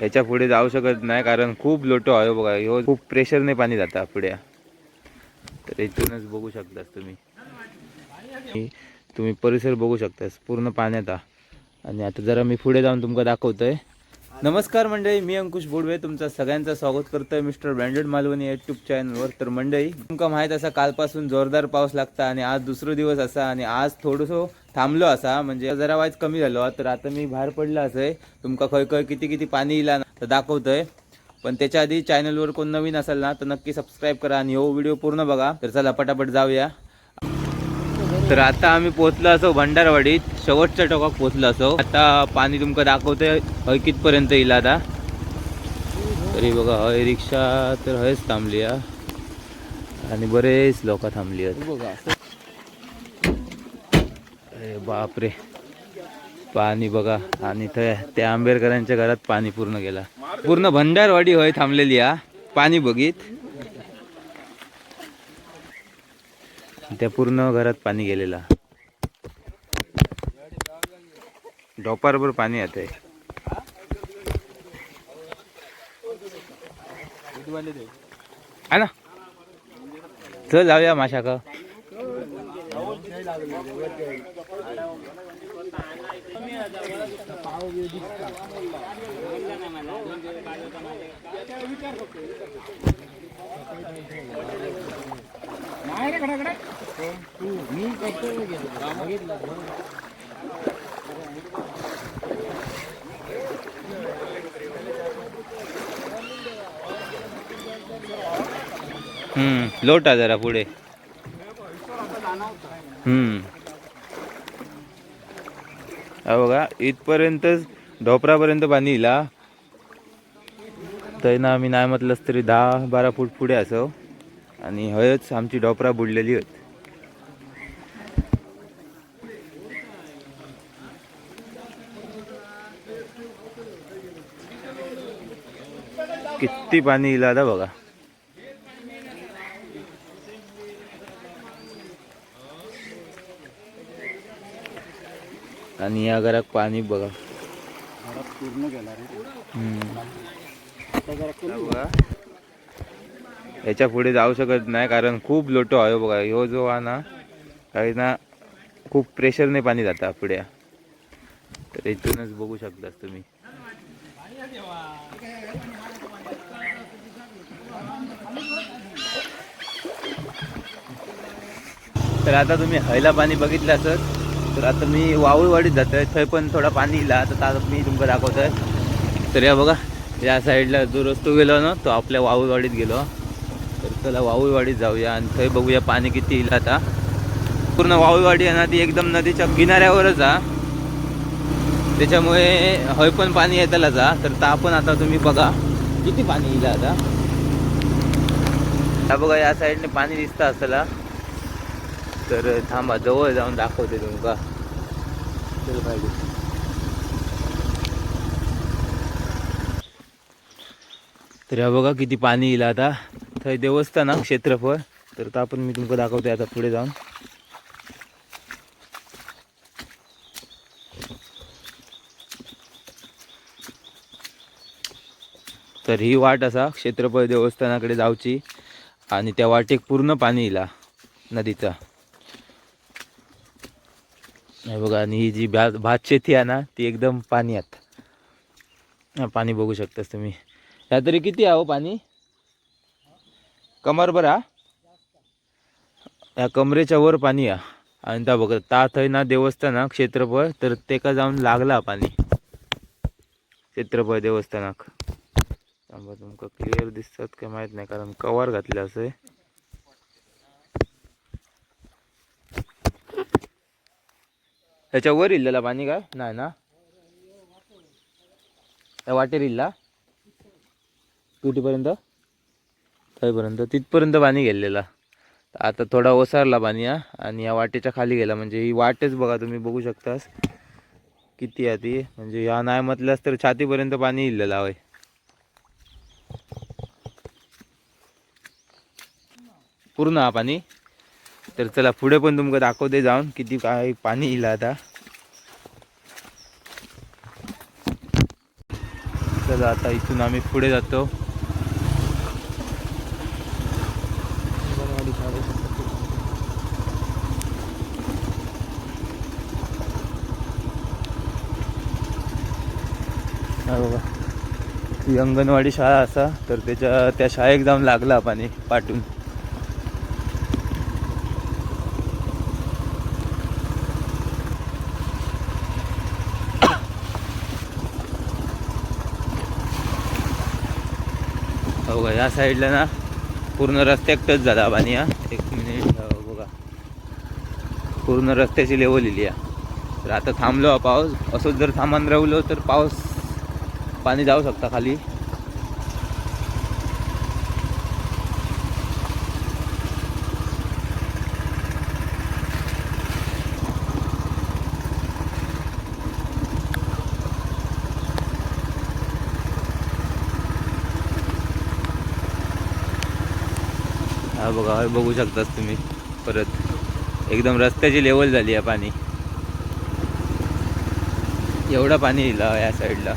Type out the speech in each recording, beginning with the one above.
याच्यापुढे जाऊ शकत नाही कारण खूप लोटो आहे बघा. हो खूप प्रेशरने पाणी जाता पुढे. तर इथूनच बघू शकतास तुम्ही. तुम्ही परिसर बघू शकतास पूर्ण पाण्यात आणि आता जरा मी पुढे जाऊन तुमका दाखवतोय. नमस्कार मंडळी मी अंकुश बोडवे तुमचं सगळ्यांचं स्वागत करतोय मिस्टर ब्रँडेड मालवणी युट्यूब चॅनलवर तर मंडळी तुमका माहीत असा कालपासून जोरदार पाऊस लागता आणि आज दुसरो दिवस असा आणि आज थोडंसं थांबलो असा म्हणजे जरा वाईज कमी झालो. तर आता मी बाहेर पडला असं तुमका खय खय किती किती पाणी इला ना तर दाखवतोय. पण त्याच्या आधी चॅनलवर कोण नवीन असेल ना तर नक्की सबस्क्राईब करा आणि हो व्हिडिओ पूर्ण बघा. तर चला पटापट जाऊया. तर आता आम्ही पोहोचलो असो भंडारवाडीत. शेवटच्या टोकाक पोहोचलो असो. आता पाणी तुमका दाखवतोय हय कितपर्यंत येईल आता? तरी बघा हय रिक्षा तर हयच थांबली हा. आणि बरेच लोक थांबली आहेत. अरे बापरे. पाणी बघा आणि त्या आंबेडकरांच्या घरात पाणी पूर्ण गेला. पूर्ण भंडारवाडी हय थांबलेली हा. पाणी बघित. त्या पूर्ण घरात पाणी गेलेला डोपारभर पाणी आता आहे. ना? चल जाऊया माशा का हम्म लोटा जरा पुढे. हम्म. अहो बघा इथपर्यंतच ढोपरापर्यंत पाणी इला तर ना आम्ही नाही म्हटलंच तरी दहा बारा फूट पुढे असो. आणि हयच आमची ढोपरा बुडलेली होत किती पाणी इला आता बघा. आणि या घरात पाणी बघा. पूर्ण गेला याच्यापुढे जाऊ शकत नाही कारण खूप लोटो आहे बघा. ह्यो जो हा ना काही ना खूप प्रेशरने पाणी जातं पुढे. तर इथूनच बघू शकतास तुम्ही. तर आता तुम्ही हयला पाणी बघितलं असत तर आता मी वाऊळवाडीत जातोय. थंय पण थोडा पाणी इला तर आता मी तुमका दाखवतोय. तर या बघा. या साईडला जो रस्तो गेलो ना तो आपल्या वाऊवाडीत गेलो. तर चला वाऊवाडीत जाऊया आणि थंय बघूया पाणी किती येईल आता. पूर्ण वाऊवाडी आहे ना ती एकदम नदीच्या किनाऱ्यावरच हा त्याच्यामुळे हय पण पाणी येतालाच जा. तर ता पण आता तुम्ही बघा किती पाणी येईल आता. हा बघा या साईडने पाणी दिसतं असला. तर थांबा जवळ जाऊन दाखवते तुमका चल पाहिजे तर ह्या बघा किती पाणी येईल आता. थंय देवस्थान क्षेत्रफळ. तर आता आपण मी तुमका दाखवते आता पुढे जाऊन. तर ही वाट असा क्षेत्रफळ देवस्थानाकडे जाऊची आणि त्या वाटेक पूर्ण पाणी येईल नदीचा. नाही बघा आणि ही जी भात भात शेती आहे ना ती एकदम पाण्यात आत. पाणी बघू शकतास तुम्ही. ह्या तरी किती आहे हो पाणी? कमरभर हा? ह्या कमरेच्या वर पाणी आहे. आणि त्या बघा ता थंय ना देवस्थान क्षेत्रफळ तर तेका जाऊन लागला पाणी. क्षेत्रफळ देवस्थानाक. थांबा तुमका क्लिअर दिसतात काय माहीत नाही कारण कवर घातले असं. ह्याच्या वर इल्लेला पाणी काय? नाही ना? त्या वाटेर इल्ला? कुठेपर्यंत? थंयपर्यंत तिथपर्यंत पाणी गेलेला. आता थोडा ओसारला पाणी हा. आणि या वाटेच्या खाली गेला. म्हणजे ही वाटेच बघा तुम्ही बघू शकतास. किती आहे ती. म्हणजे या नाही म्हटल्यास तर छातीपर्यंत पाणी इल्लेला होय पूर्ण हा पाणी. तर चला पुढे पण तुमका दाखवते जाऊन किती काय पाणी येईल आता. चला आता इथून आम्ही पुढे जातो. हा ती अंगणवाडी शाळा असा तर त्याच्या त्या शाळेक जाऊन लागला पाणी पाठून हो का या साईडला ना पूर्ण रस्त्यात टच झाला पाणी हा. एक मिनिट हो बघा. पूर्ण रस्त्याची लेवल इली आहे. तर आता थांबलो हा पाऊस. असंच जर थांबून राहिलो तर पाऊस पाणी जाऊ शकता खाली. हा बघा बघू शकताच तुम्ही परत. एकदम रस्त्याची लेवल झाली आहे पाणी. एवढा पाणी येईल या साईडला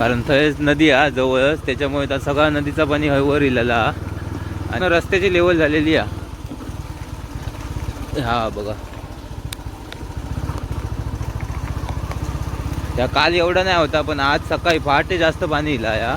कारण थंयच नदी हा जवळच. त्याच्यामुळे त्या सगळा नदीचा पाणी हळूवर वर इलेला. आणि रस्त्याची लेवल झालेली आहे. हा बघा. त्या काल एवढा नाही होता पण आज सकाळी पहाटे जास्त पाणी इला या.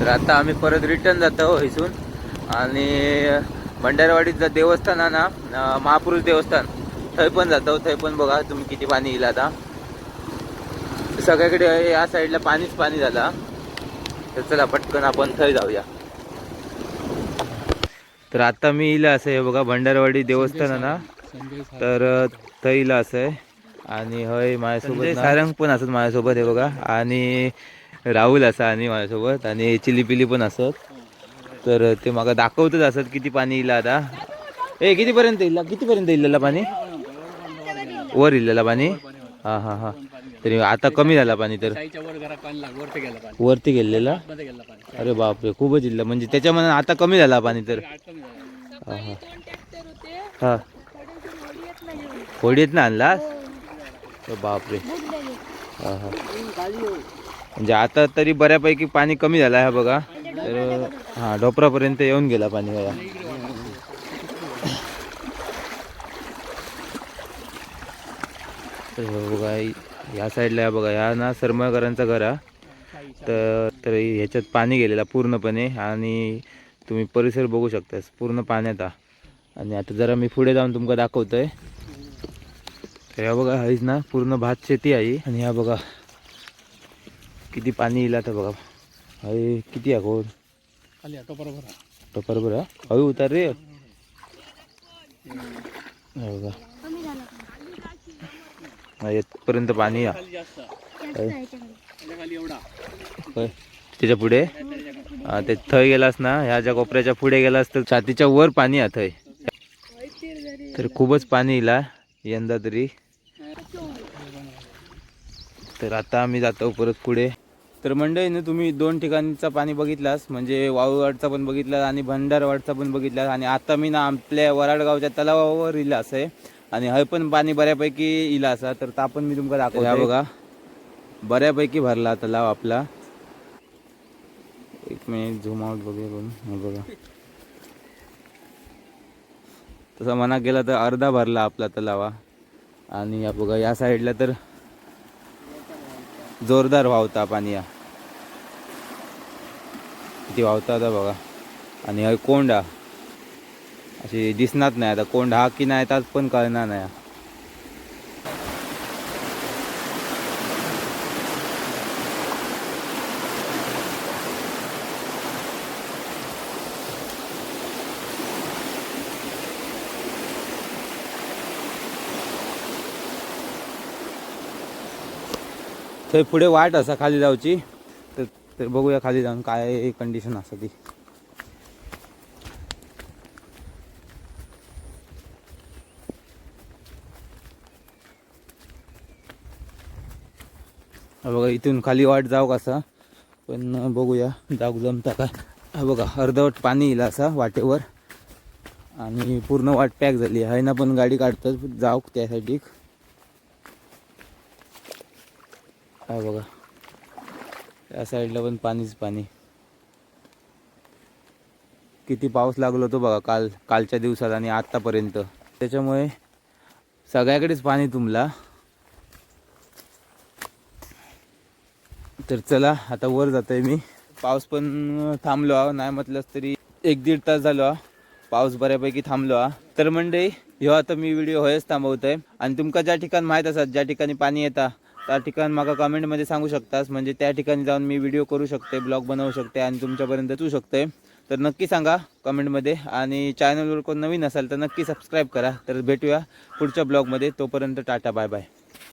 तर आता आम्ही परत रिटर्न जातो हो, इथून. आणि भंडारवाडीचं देवस्थान आहे ना महापुरुष देवस्थान थंय पण जातो थंय पण बघा तुम्ही किती पाणी येईल आता. सगळ्याकडे या साईडला पाणीच पाणी झाला. तर चला पटकन आपण थंय जाऊया. तर आता मी येईल असं आहे बघा भंडारवाडी देवस्थान आहे ना. तर थंय येईल असं आहे. आणि हय माझ्यासोबत सारंग पण असत माझ्यासोबत आहे बघा. आणि राहुल असा आणि माझ्यासोबत. आणि चिली पिली पण असत तर ते मला दाखवतच असत किती पाणी येईल आता. ए कितीपर्यंत येईल? कितीपर्यंत येईल पाणी? वर येईल पाणी? हा हा हा. तरी आता कमी झाला पाणी तर. वरती गेलेला? अरे बापरे खूपच इल्ला म्हणजे त्याच्या मनात आता कमी झाला पाणी तर. हां हां. होडीत ना आणला बापरे. हा हा. म्हणजे आता तरी बऱ्यापैकी पाणी कमी झालं आहे बघा. तर हा डोपरापर्यंत येऊन गेला पाणी बघा. बघा ह्या साईडला आहे बघा ह्या ना सरमळकरांचं घर आहे. तर तर ह्याच्यात पाणी गेलेला पूर्णपणे आणि तुम्ही परिसर बघू शकता पूर्ण पाण्यात आणि आता जरा मी पुढे जाऊन तुमका दाखवतोय. तर ह्या बघा हाईच ना पूर्ण भात शेती आहे आणि ह्या बघा किती पाणी येईल आता बघा. हळी किती आहे कोण? टपर बरं हळू उतार रे हे? बघा. हा, येतपर्यंत पाणी या? त्याच्या पुढे? ते थंय गेलास ना ह्या ज्या कोपऱ्याच्या पुढे गेलास तर छातीच्या वर पाणी आहे थंय. तर खूपच पाणी येला यंदा तरी. तर आता आम्ही जातो परत पुढे. तर मंडळीने तुम्ही दोन ठिकाणचा पाणी बघितलास म्हणजे वाळूवाडचा पण बघितला आणि भंडारवाडचा पण बघितला आणि आता मी ना आपल्या वराडगावच्या तलावावर इला असं आहे आणि हय पण पाणी बऱ्यापैकी इला असा तर ता पण मी तुमका दाखवतो. ह्या बघा. बऱ्यापैकी भरला तलाव आपला. एक मिनिट झूम आउट बघूया हे बघा. तसं म्हणा गेला तर अर्धा भरला आपला तलावा. आणि या बघा या साईडला तर जोरदार वाहता पाणी या. किती वाहता आता बघा. आणि हा कोंड. हा अशी दिसणार नाही आता. कोंड हा की नाही त्यात पण कळणार नाही. थंय पुढे वाट असा खाली जाऊची. तर तर बघूया खाली जाऊन काय कंडिशन असा ती. बघा इथून खाली वाट जाऊ कसा पण बघूया जाऊ जमता काय हा बघा अर्धवट पाणी येईल असा वाटेवर. आणि पूर्ण वाट पॅक झाली आहे. ना पण गाडी काढतात जाऊ त्यासाठी. हा बघा. या साईडला पण पाणीच पाणी. किती पाऊस लागलो होतो बघा काल कालच्या दिवसात आणि आत्तापर्यंत त्याच्यामुळे सगळ्याकडेच पाणी तुंबला. तर चला आता वर जातोय मी. पाऊस पण थांबलो आहो नाही म्हटलंच तरी एक दीड तास झालो हा. पाऊस बऱ्यापैकी थांबलो हा. तर म्हणजे ह्यो आता मी व्हिडिओ होयच थांबवतोय. आणि तुमका ज्या ठिकाणी माहीत असतात ज्या ठिकाणी पाणी येता त्या ठिकाण माका कमेंटमध्ये सांगू शकतास. म्हणजे त्या ठिकाणी जाऊन मी व्हिडिओ करू शकते ब्लॉग बनवू शकते आणि तुमच्यापर्यंत येऊ शकते. तर नक्की सांगा कमेंटमध्ये. आणि चॅनलवर कोण नवीन असाल तर नक्की सबस्क्राईब करा. तर भेटूया पुढच्या ब्लॉगमध्ये तोपर्यंत टाटा बाय बाय